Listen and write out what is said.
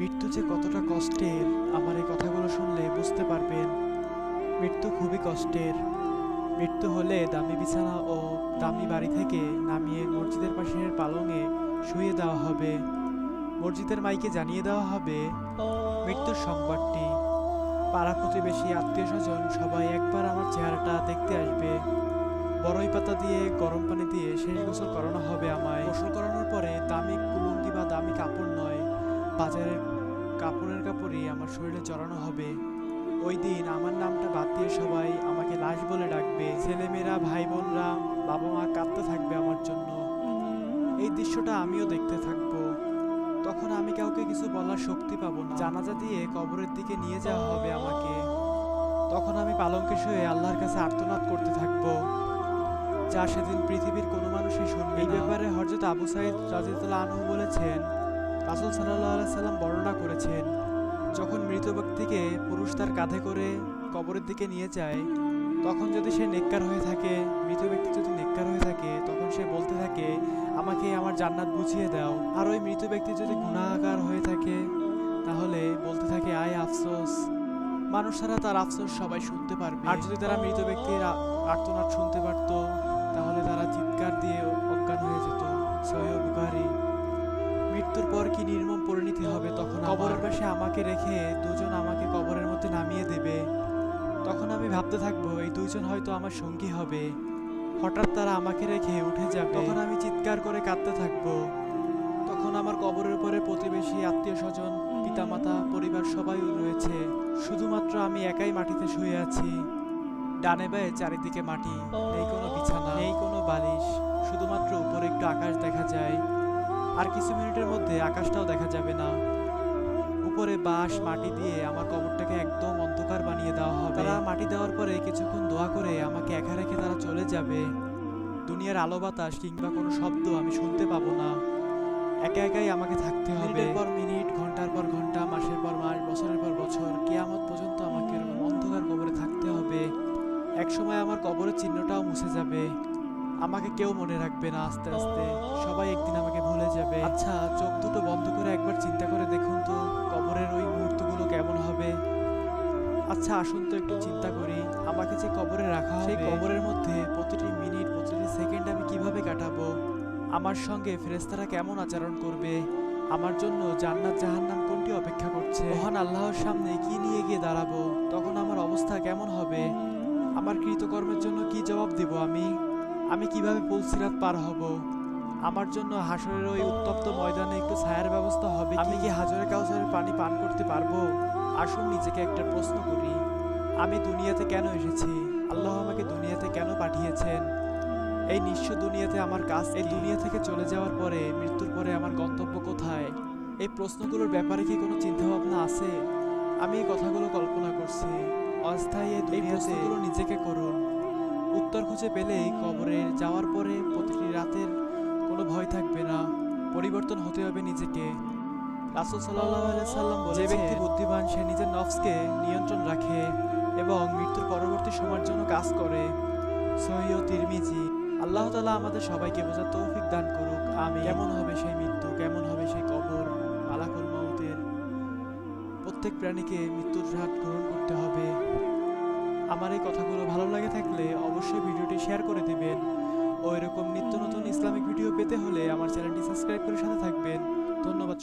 মৃত্যু যে কতটা কষ্টের, আমার এই কথাগুলো শুনলে বুঝতে পারবেন। মৃত্যু খুবই কষ্টের। মৃত্যু হলে দামি বিছানা ও দামি বাড়ি থেকে নামিয়ে মসজিদের পাশের পালঙে শুয়ে দেওয়া হবে। মসজিদের মাইকে জানিয়ে দেওয়া হবে, মৃত্যুর সংবাদটি। পাড়া প্রতিবেশী আত্মীয় স্বজন সবাই একবার আমার চেহারাটা দেখতে আসবে। বড়ই পাতা দিয়ে, গরম পানি দিয়ে শেষ গোসল করানো হবে আমায়। গোসল করানোর পরে দামি কুলুঙ্গি বা দামি কাপড় নয় বাজারের কাপড়ের কাপড়ই আমার শরীরে চড়ানো হবে। ওই দিন আমার নামটা বাদ দিয়ে সবাই আমাকে লাশ বলে ডাকবে। ছেলেমেয়েরা ভাই বোনরা বাবা মা কাঁদতে থাকবে আমার জন্য। এই দৃশ্যটা আমিও দেখতে থাকব। তখন আমি কাউকে কিছু বলার শক্তি পাবো না। জানাজা দিয়ে কবরের দিকে নিয়ে যাওয়া হবে আমাকে। তখন আমি পালঙ্কে শুয়ে আল্লাহর কাছে আর্তনাদ করতে থাকব। যা সেদিন পৃথিবীর কোনো মানুষই শুনবে এই ব্যাপারে হযরত আবু সাইদ রাজিয়াল্লাহু আনহু বলেছেন রাসূল সাল্লাহ সাল্লাম বর্ণনা করেছেন, যখন মৃত ব্যক্তিকে পুরুষ তার কাঁধে করে কবরের দিকে নিয়ে যায়, তখন যদি সে নেককার হয়ে থাকে, মৃত ব্যক্তি যদি নেককার হয়ে থাকে, তখন সে বলতে থাকে, আমাকে আমার জান্নাত বুঝিয়ে দাও। আর ওই মৃত ব্যক্তি যদি গুণাগার হয়ে থাকে, তাহলে বলতে থাকে, আয় আফসোস। মানুষ ছাড়া তার আফসোস সবাই শুনতে পারবে। আর যদি তারা মৃত ব্যক্তির আর্তনাদ শুনতে পারতো, তাহলে তারা চিৎকার দিয়ে অজ্ঞান হয়ে যেত। বুখারী। মৃত্যুর পর কি নির্মম পরিণতি হবে? তখন কবরের পাশে আমাকে রেখে দুজন আমাকে কবরের মধ্যে নামিয়ে দেবে। তখন আমি ভাবতে থাকব এই দুইজন হয়তো আমার সঙ্গী হবে। হঠাৎ তারা আমাকে রেখে উঠে যাবে। তখন আমি চিৎকার করে কাঁদতে থাকব। তখন আমার কবরের উপরে প্রতিবেশী আত্মীয় স্বজন পিতামাতা পরিবার সবাই রয়েছে। শুধুমাত্র আমি একাই মাটিতে শুয়ে আছি। ডানে বায়ে চারিদিকে মাটি নেই কোনো বিছানা নেই কোনো বালিশ শুধুমাত্র উপরে একটু আকাশ দেখা যায়। আর কিছু মিনিটের মধ্যে আকাশটাও দেখা যাবে না। উপরে বাঁশ মাটি দিয়ে আমার কবরটাকে একদম অন্ধকার বানিয়ে দেওয়া হবে। তারা মাটি দেওয়ার পরে কিছুক্ষণ দোয়া করে আমাকে একা রেখে তারা চলে যাবে। দুনিয়ার আলো বাতাস কিংবা কোনো শব্দ আমি শুনতে পাবো না। একা একাই আমাকে থাকতে হবে। পর মিনিট ঘণ্টার পর ঘণ্টা মাসের পর মাস বছরের পর বছর কিয়ামত পর্যন্ত আমাকে এরকম অন্ধকার কবরে থাকতে হবে। এক সময় আমার কবরের চিহ্নটাও মুছে যাবে। আমাকে কেউ মনে রাখবে না আস্তে আস্তে। সবাই একদিন আমাকে ভুলে যাবে। আচ্ছা চোখ দুটো বন্ধ করে একবার চিন্তা করে দেখুন তো কবরের ওই মুহূর্তগুলো কেমন হবে। আচ্ছা আসুন তো একটু চিন্তা করি। আমাকে যে কবরে রাখা হবে। সেই কবরের মধ্যে প্রতিটি মিনিট প্রতিটি সেকেন্ড আমি কীভাবে কাটাবো? আমার সঙ্গে ফেরেস্তারা কেমন আচরণ করবে? আমার জন্য জান্নাত জাহান্নাম কোনটি অপেক্ষা করছে? মহান আল্লাহর সামনে কি নিয়ে গিয়ে দাঁড়াবো? তখন আমার অবস্থা কেমন হবে? আমার কৃতকর্মের জন্য কি জবাব দেব আমি? আমি কীভাবে পুলসিরাত পার হব? আমার জন্য হাসরের ওই উত্তপ্ত ময়দানে একটু ছায়ার ব্যবস্থা হবে আমি কি হাজরে কাউসারের পানি পান করতে পারব? আসুন নিজেকে একটা প্রশ্ন করি। আমি দুনিয়াতে কেন এসেছি? আল্লাহ আমাকে দুনিয়াতে কেন পাঠিয়েছেন? এই নিঃস্ব দুনিয়াতে আমার কাজ এই দুনিয়া থেকে চলে যাওয়ার পরে মৃত্যুর পরে আমার গন্তব্য কোথায়? এই প্রশ্নগুলোর ব্যাপারে কি কোনো চিন্তা ভাবনা আছে? আমি এই কথাগুলো কল্পনা করছি। অস্থায়ী এই দুনিয়াতে নিজেকে করুন। উত্তর খুঁজে পেলেই কবরে যাওয়ার পরে প্রতিটি রাতের কোনো ভয় থাকবে না পরিবর্তন হতে হবে নিজেকে। রাসুল সাল্লাহ সাল্লাম যে ব্যক্তি বুদ্ধিমান সে নিজের নফসকে নিয়ন্ত্রণ রাখে এবং মৃত্যুর পরবর্তী সময়ের জন্য কাজ করে। সহিহ তিরমিজি আল্লাহ তালা আমাদের সবাইকে বোঝার তৌফিক দান করুক। আমি কেমন হবে সেই মৃত্যু? কেমন হবে সেই কবর? মালাকুল মাউতের প্রত্যেক প্রাণীকে মৃত্যুর হাত গ্রহণ করতে হবে। আমার এই কথাগুলো ভালো লাগে থাকলে অবশ্যই সাবস্ক্রাইব করে সাথে থাকবেন। ধন্যবাদ